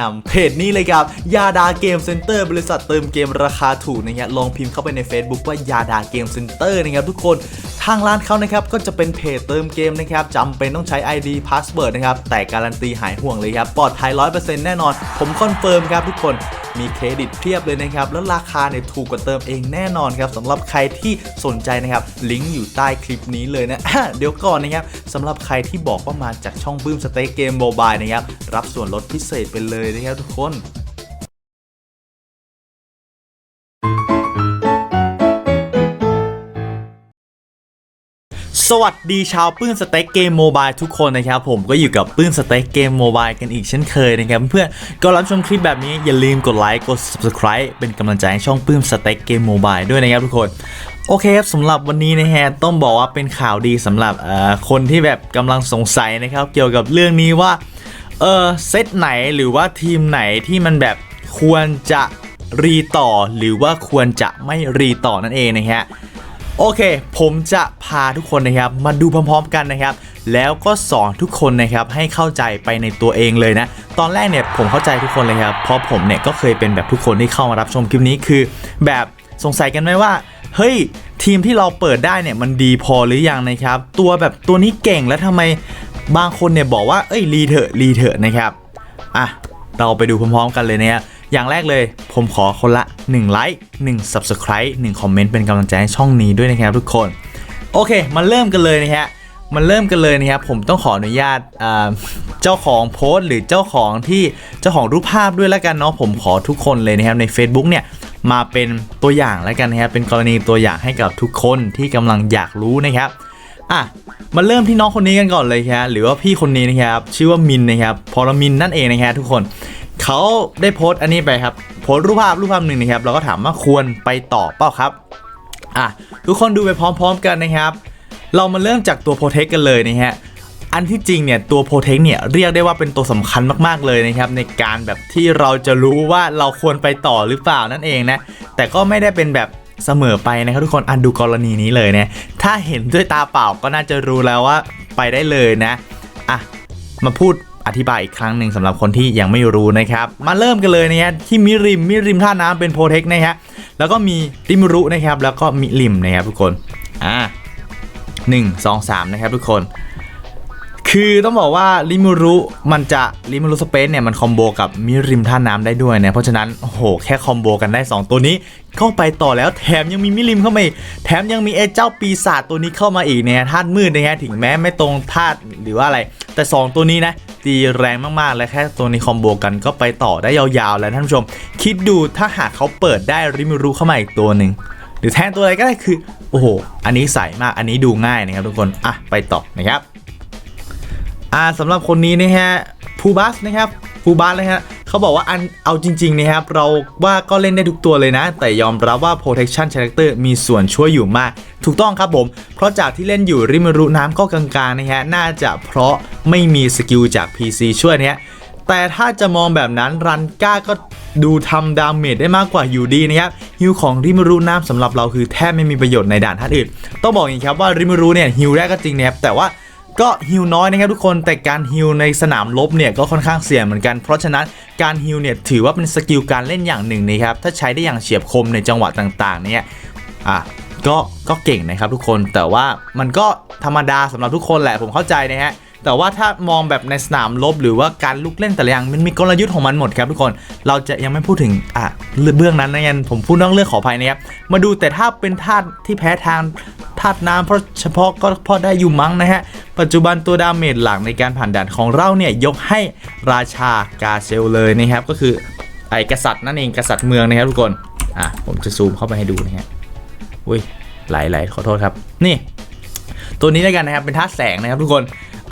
นำเพจนี้เลยครับ ยาดาเกมเซ็นเตอร์บริษัทเติมเกมราคาถูกนะครับลองพิมพ์เข้าไปใน Facebook ว่ายาดาเกมเซ็นเตอร์นะครับทุกคนทางร้านเขานะครับก็จะเป็นเพจเติมเกมนะครับจำเป็นต้องใช้ ID Password นะครับ แต่การันตีหายห่วงเลยครับ ปลอดภัย 100%แน่นอน ผมคอนเฟิร์มครับทุกคน มีเครดิตเพียบเลยนะครับ แล้วราคาเนี่ยถูกกว่าเติมเองแน่นอนครับสำหรับใครที่สนใจนะครับลิงก์อยู่ใต้คลิปนี้เลยนะเดี๋ยวก่อนนะครับสำหรับใครที่บอกว่ามาจากช่องบื้มสเต็กเกมโมบายนะครับรับส่วนลดพิเศษไปเลยนะครับทุกคน วัสดีชาวปื้นสเต็กเกมโมบายทุกคนนะครับผมก็อยู่กับปื้นสเต็กเกมโมบายกันอีกเช่นเคยนะครับเพื่อนๆก็รับชมคลิปแบบนี้อย่าลืมกดไลค์กด subscribe เป็นกำลังใจให้ช่องปื้มสเต็กเกมโมบายด้วยนะครับทุกคนโอเคครับสำหรับวันนี้นะฮะต้องบอกว่าเป็นข่าวดีสำหรับคนที่แบบกำลังสงสัยนะครับเกี่ยวกับเรื่องนี้ว่าเออเซตไหนหรือว่าทีมไหนที่มันแบบควรจะรีต่อหรือว่าควรจะไม่รีต่อนั่นเองนะฮะ โอเค ผมจะพาทุกคนนะครับ มาดูพร้อมๆกันนะครับ แล้วก็สอนทุกคนนะครับให้เข้าใจไปในตัวเองเลยนะ ตอนแรกเนี่ยผมเข้าใจทุกคนเลยครับ เพราะผมเนี่ยก็เคยเป็นแบบทุกคนที่เข้ามารับชมคลิปนี้คือ แบบสงสัยกันไหมว่า เฮ้ย ทีมที่เราเปิดได้เนี่ยมันดีพอหรือยังนะครับ ตัวแบบตัวนี้เก่งแล้วทำไมบางคนเนี่ยบอกว่าเอ้ยรีเถอะรีเถอะนะครับอะเราไปดูพร้อมๆกันเลยเนี่ย อย่างแรกเลย ผมขอคนละ1ไลค์1 Subscribe 1คอมเมนต์เป็นกำลังใจให้ช่องนี้ด้วยนะครับทุกคน โอเคมาเริ่มกันเลยนะฮะมันเริ่มกันเลยนะครับผมต้องขออนุญาตเจ้าของโพสต์ หรือเจ้าของที่เจ้าของรูปภาพด้วยแล้วกันเนาะผมขอทุกคนเลยนะครับใน Facebook เนี่ยมาเป็นตัวอย่างแล้วกันนะครับเป็นกรณีตัวอย่างให้กับทุกคนที่กำลังอยากรู้นะครับอะมาเริ่มที่น้องคนนี้กันก่อนเลยครับหรือว่าพี่คนนี้นะครับชื่อว่ามินนะครับพอลมินนั่นเองนะครับทุกคน เขาได้โพสต์อันนี้ไปครับ โพสต์รูปภาพรูปภาพหนึ่งนะครับ เราก็ถามว่าควรไปต่อเปล่าครับ อะ ทุกคนดูไปพร้อมๆกันนะครับ เรามาเริ่มจากตัวโปรเทคกันเลยนะฮะ อันที่จริงเนี่ยตัวโปรเทคเนี่ยเรียกได้ว่าเป็นตัวสำคัญมากๆเลยนะครับ ในการแบบที่เราจะรู้ว่าเราควรไปต่อหรือเปล่านั่นเองนะ แต่ก็ไม่ได้เป็นแบบเสมอไปนะครับทุกคนอันดูกรณีนี้เลยนะถ้าเห็นด้วยตาเปล่าก็น่าจะรู้แล้วว่าไปได้เลยนะ อะ มาพูด อธิบายอีกครั้งหนึ่งสำหรับคนที่ยังไม่รู้นะครับมาเริ่มกันเลยนะฮะที่มิริมมิริมท่าน้ำเป็นโปรเทคนะฮะแล้วก็มีริมรุนะครับแล้วก็มิริมนะครับทุกคนอ่าหนึ่งสองสามนะครับทุกคน คือต้องบอกว่าริมูรุมันจะริมูรุสเปซเนี่ยมันคอมโบกับมิริมท่าน้ำได้ด้วยนะเพราะฉะนั้นโอ้โหแค่คอมโบกันได้ 2 ตัวนี้เข้าไปต่อแล้วแถมยังมีมิริมเข้ามาอีกแถมยังมีไอ้เจ้าปีศาจตัวนี้เข้ามาอีกเนี่ยธาตุมืดนะฮะถึงแม้ไม่ตรงธาตุหรือว่าอะไร แต่ 2 ตัวนี้นะ ตีแรงมากๆ และแค่ตัวนี้คอมโบกันก็ไปต่อได้ยาวๆ แล้วท่านผู้ชม คิดดูถ้าหากเขาเปิดได้ริมูรุเข้ามาอีกตัวหนึ่งหรือแทนตัวอะไรก็ได้คือ โอ้โห อันนี้ใสมากอันนี้ดูง่ายนะครับทุกคน อะ ไปต่อนะครับ อ่าสำหรับคนนี้นะฮะ ภูบัสนะครับ ภูบัสนะฮะ เขาบอกว่าอันเอาจริงๆนะครับ เราว่าก็เล่นได้ทุกตัวเลยนะ แต่ยอมรับว่า protection character มีส่วนช่วยอยู่มาก ถูกต้องครับผม เพราะจากที่เล่นอยู่ริมรุน้ำก็กลางๆนะฮะน่าจะเพราะไม่มีสกิลจาก PC ช่วยเนี่ยแต่ถ้าจะมองแบบนั้นรันก้าก็ดูทำดาเมจได้มากกว่าอยู่ดีนะครับฮิวของริมรุน้ำสำหรับเราคือแทบไม่มีประโยชน์ในด่านท่านอื่น ต้องบอกอย่างครับว่าริมรุเนี่ยฮิวได้ก็จริงนะครับแต่ว่า ก็ฮิวน้อยนะครับทุกคนแต่การฮิวในสนามรบเนี่ยก็ค่อนข้างเสี่ยงเหมือนกัน เพราะฉะนั้นการฮิวเนี่ยถือว่าเป็นสกิลการเล่นอย่างหนึ่งนะครับถ้าใช้ได้อย่างเฉียบคมในจังหวะต่างๆเนี่ยอะก็ก็เก่งนะครับทุกคนแต่ว่ามันก็ธรรมดาสำหรับทุกคนแหละผมเข้าใจนะฮะแต่ว่าถ้ามองแบบในสนามรบหรือว่าการลุกเล่นแต่ละอย่างมันมีกลยุทธ์ของมันหมดครับทุกคน เราจะยังไม่พูดถึงอะเบื้องนั้นนะยันผมพูดนอกเรื่องขออภัยนะครับมาดูแต่ถ้าเป็นธาที่แพ้ทาง ธาตุน้ำเพราะเฉพาะก็พอได้อยู่มั้งนะฮะ ปัจจุบันตัวดาเมจหลักในการผ่านด่านของเราเนี่ย ยกให้ราชากาเซลเลยนะครับ ก็คือไอ้กษัตริย์นั่นเองกษัตริย์เมืองนะครับทุกคน อะ ผมจะซูมเข้าไปให้ดูนะฮะอุ้ยไหลไหลขอโทษครับ นี่ ตัวนี้แล้วกันนะครับเป็นธาตุแสงนะครับทุกคน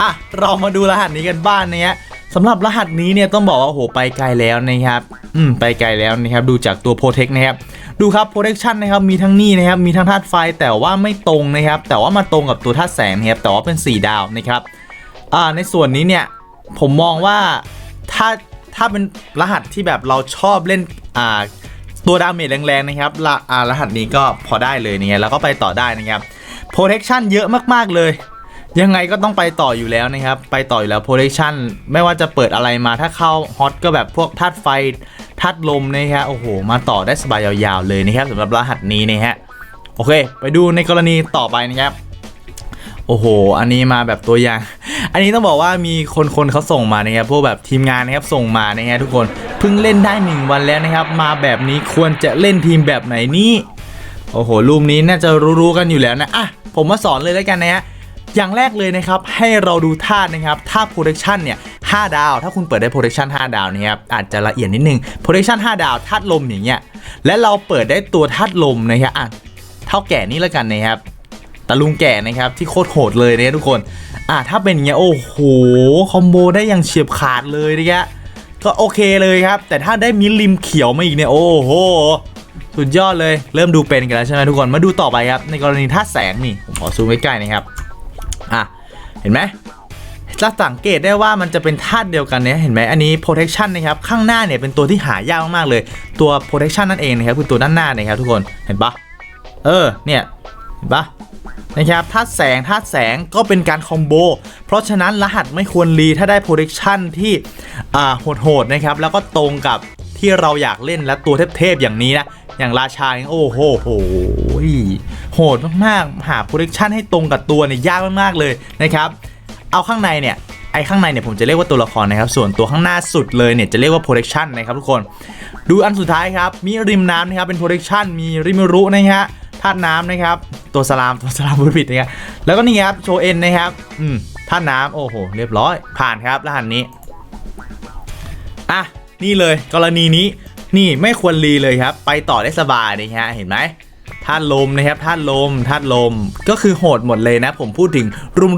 อะเรามาดูรหัสนี้กันบ้างนะฮะสำหรับรหัสนี้เนี่ยต้องบอกว่าโอ้โหไปไกลแล้วนะครับ อืมไปไกลแล้วนะครับดูจากตัวโปรเทคนะครับ ดูครับ protection นะครับมีทั้งนี่นะครับมีทั้งธาตุไฟแต่ว่าไม่ตรงนะครับแต่ว่ามาตรงกับตัวธาตุแสงนะครับแต่ว่าเป็น 4 ดาวนะครับอ่าในส่วนนี้เนี่ยผมมองว่าถ้าถ้าเป็นรหัสที่แบบเราชอบเล่นอ่าตัวดาเมจแรงๆนะครับรหัสนี้ก็พอได้เลยเนี่ยแล้วก็ไปต่อได้นะครับ protection เยอะมากๆเลย ยังไงก็ต้องไปต่ออยู่แล้วนะครับ ไปต่ออยู่แล้ว protection ไม่ว่าจะเปิดอะไรมาถ้าเข้าฮอตก็แบบพวกธาตุไฟธาตุลมนะครับโอ้โห มาต่อได้สบายยาวๆเลยนะครับสำหรับรหัสนี้นะฮะโอเค ไปดูในกรณีต่อไปนะครับโอ้โห อันนี้มาแบบตัวอย่าง อันนี้ต้องบอกว่ามีคนคนๆเขาส่งมานะครับพวกแบบทีมงานนะครับส่งมานะฮะทุกคนเพิ่งเล่นได้หนึ่งวันแล้วนะครับ มาแบบนี้ควรจะเล่นทีมแบบไหนนี่โอ้โหรูมนี้น่าจะรู้ๆกันอยู่แล้วนะอะผมมาสอนเลยแล้วกันนะฮะ อย่างแรกเลยนะครับ ให้เราดูธาตุนะครับถ้า protection เนี่ย5ดาว ถ้าคุณเปิดได้ protection 5 ดาวนะครับอาจจะละเอียดนิดนึง protection 5 ดาวธาตุลมอย่างเงี้ยและเราเปิดได้ตัวธาตุลมนะครับอะเท่าแก่นี่แล้วกันนะครับตะลุงแก่นะครับที่โคตรโหดเลยนะทุกคนอะถ้าเป็นอย่างเงี้ยโอ้โหคอมโบได้อย่างเฉียบขาดเลยนะฮะก็โอเคเลยครับ แต่ถ้าได้มิลิมเขียวมาอีกเนี่ยโอ้โหสุดยอดเลยเริ่มดูเป็นกันแล้วใช่ไหมทุกคนมาดูต่อไปครับ ในกรณีธาตุแสงนี่ผมขอซูมใกล้ๆนะครับ เห็นไหมจะสังเกตได้ว่ามันจะเป็นธาตุเดียวกันเนี่ยเห็นไหมอันนี้ protection นะครับข้างหน้าเนี่ยเป็นตัวที่หายากมากๆเลย ตัว protection นั่นเองนะครับคือตัวด้านหน้านะครับทุกคนเห็นปะเออเนี่ยเห็นปะนะครับธาตุแสงธาตุแสงก็เป็นการคอมโบ เพราะฉะนั้นรหัสไม่ควรรีถ้าได้ protection ที่อ่าโหดๆนะครับแล้วก็ตรงกับที่เราอยากเล่นและตัวเทพๆอย่างนี้นะอย่างราชาโอ้โห โหดมากๆ หา protection ให้ตรงกับตัวเนี่ยยากมากๆเลยนะครับ เอาข้างในเนี่ยไอ้ข้างในเนี่ยผมจะเรียกว่าตัวละครนะครับ ส่วนตัวข้างหน้าสุดเลยเนี่ยจะเรียกว่า protection นะครับทุกคน ดูอันสุดท้ายครับ มีริมน้ำนะครับเป็น protection มีริมรุนะฮะธาตุน้ำนะครับ ตัวสลามตัวสลามพูดผิดนะครับแล้วก็นี่ครับโชเอ็นนะครับ อืมธาตุน้ำโอ้โห เรียบร้อย ผ่านครับรหัสนี้ อะ นี่เลยกรณีนี้ นี่ไม่ควรรีเลยครับ ไปต่อได้สบายนะฮะเห็นไหม ธาตุลมนะครับธาตุลมธาตุลม ก็คือโหดหมดเลยนะ ผมพูดถึง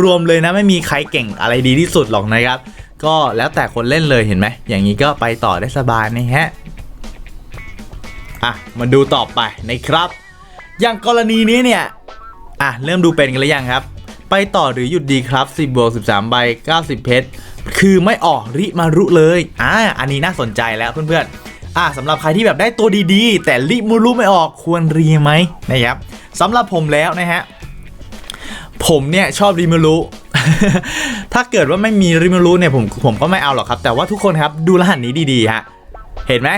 รวมๆเลยนะไม่มีใครเก่งอะไรดีที่สุดหรอกนะครับ ก็แล้วแต่คนเล่นเลยเห็นไหมอย่างนี้ก็ไปต่อได้สบายนะฮะอะมาดูต่อไปนะครับ อย่างกรณีนี้เนี่ยอะเริ่มดูเป็นกันหรือยังครับ ไปต่อหรือหยุดดีครับ 10บวก13ใบ90 เพชรคือไม่ออกริมารุเลยอ่าอันนี้น่าสนใจแล้วเพื่อนๆ อ่าสำหรับใครที่แบบได้ตัวดีๆ แต่ริมารุไม่ออกควรรีไหมนะครับสำหรับผมแล้วนะฮะผมเนี่ยชอบริมารุถ้าเกิดว่าไม่มีริมารุเนี่ยผมผมก็ไม่เอาหรอกครับ แต่ว่าทุกคนครับดูรหัสนี้ดีๆฮะเห็นไหม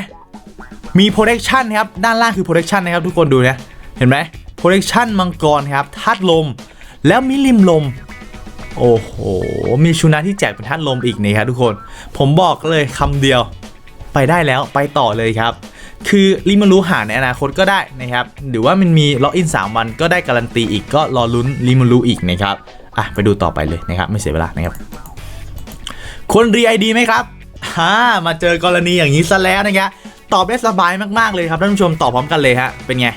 มี protection ครับด้านล่างคือ protection นะครับทุกคนดูนะเห็นไหม protection มังกรครับธาตุลม แล้วมีริมลม โอ้โห มีชูนาที่แจกเป็นธาตุลมอีกนี่ครับทุกคน ผมบอกเลยคำเดียว ไปได้แล้วไปต่อเลยครับ คือริมารูหาในอนาคตก็ได้นะครับ หรือว่ามันมีล็อกอิน3วันก็ได้การันตีอีกก็รอลุ้นริมารูอีกนะครับอะไปดูต่อไปเลยนะครับไม่เสียเวลานะครับคนรีไอดีไหมครับฮ่ามาเจอกรณีอย่างนี้ซะแล้วนะครับตอบได้สบายมากๆเลยครับท่านผู้ชมตอบพร้อมกันเลยฮะเป็นไง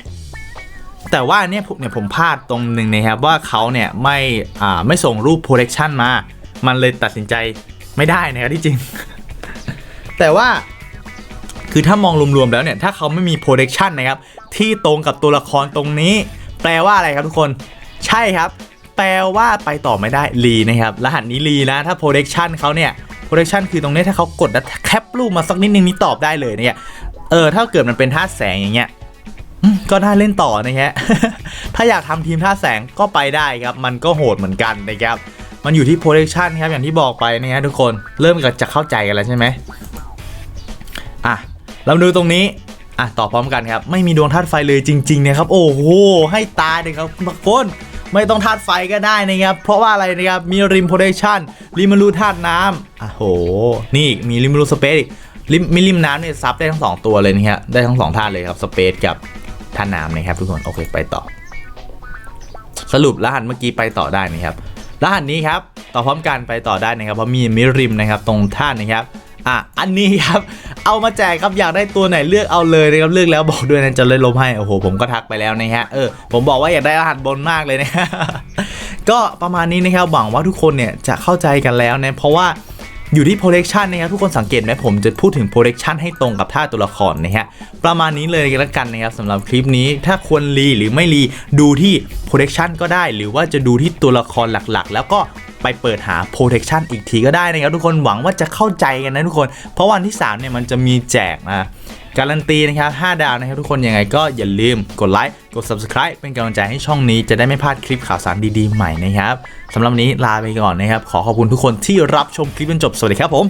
แต่ว่าเนี่ยผมเนี่ยผมพลาดตรงหนึ่งนะครับว่าเขาเนี่ยไม่อ่าไม่ส่งรูป protection มา มันเลยตัดสินใจไม่ได้นะครับที่จริง แต่ว่า คือถ้ามองรวมๆแล้วเนี่ย ถ้าเขาไม่มี protection นะครับ ที่ตรงกับตัวละครตรงนี้ แปลว่าอะไรครับทุกคน ใช่ครับ แปลว่าไปต่อไม่ได้รีนะครับ รหัสนี้รีนะ ถ้า protection เขาเนี่ย protection คือตรงนี้ถ้าเขากดแล้วแคปรูปมาสักนิดนึงนี่ตอบได้เลยเนี่ย เออ ถ้าเกิดมันเป็นธาแสงอย่างเงี้ยก็ได้เล่นต่อนะฮะ ถ้าอยากทำทีมท่าแสงก็ไปได้ครับ มันก็โหดเหมือนกันนะครับ มันอยู่ที่ protection ครับ อย่างที่บอกไปนะฮะทุกคน เริ่มกับจะเข้าใจกันแล้วใช่ไหมอะ เรามาดูตรงนี้อะต่อพร้อมกันครับ ไม่มีดวงธาตุไฟเลยจริงๆนะครับ โอ้โห ให้ตายเลยครับทุกคนไม่ต้องธาตุไฟก็ได้นะครับ เพราะว่าอะไรนะครับ มีริม protection ริมรูธาตุน้ำอะโห นี่มีริมรูสเปซอีกริมมีริมน้ำเนี่ยซับได้ทั้งสองตัวเลยนะฮะได้ทั้งสองธาตุเลยครับสเปซกับท่าน้ำนะครับทุกคนโอเคไปต่อ สรุปรหัสเมื่อกี้ไปต่อได้นะครับรหัสนี้ครับ ต่อพร้อมกันไปต่อได้นะครับเพราะมีมิริมนะครับตรงท่านนะครับ อะอันนี้ครับเอามาแจกครับอยากได้ตัวไหนเลือกเอาเลยนะครับเลือกแล้วบอกด้วยนะจะเลยลบให้โอ้โหผมก็ทักไปแล้วนะฮะเออผมบอกว่าอยากได้รหัสบนมากเลยนะก็ประมาณนี้นะครับหวังว่าทุกคนเนี่ยจะเข้าใจกันแล้วนะเพราะว่าอยู่ที่ protection นะครับทุกคนสังเกตไหมผมจะพูดถึง protection ให้ตรงกับท่าตัวละครนะฮะประมาณนี้เลยกันล้วกันนะครับสำหรับคลิปนี้ถ้าควรรีหรือไม่รีดูที่ protection ก็ได้ หรือว่าจะดูที่ตัวละครหลักๆ แล้วก็ ไปเปิดหา protection อีกทีก็ได้นะครับทุกคนหวังว่าจะเข้าใจกันนะทุกคน เพราะวันที่ 3 เนี่ยมันจะมีแจกนะการันตีนะครับ5ดาวนะครับทุกคนยังไงก็อย่าลืมกดไลค์กด subscribe เป็นกำลังใจให้ช่องนี้จะได้ไม่พลาดคลิปข่าวสารดีๆใหม่นะครับสำหรับวันนี้ลาไปก่อนนะครับ ขอขอบคุณทุกคนที่รับชมคลิปจนจบสวัสดีครับผม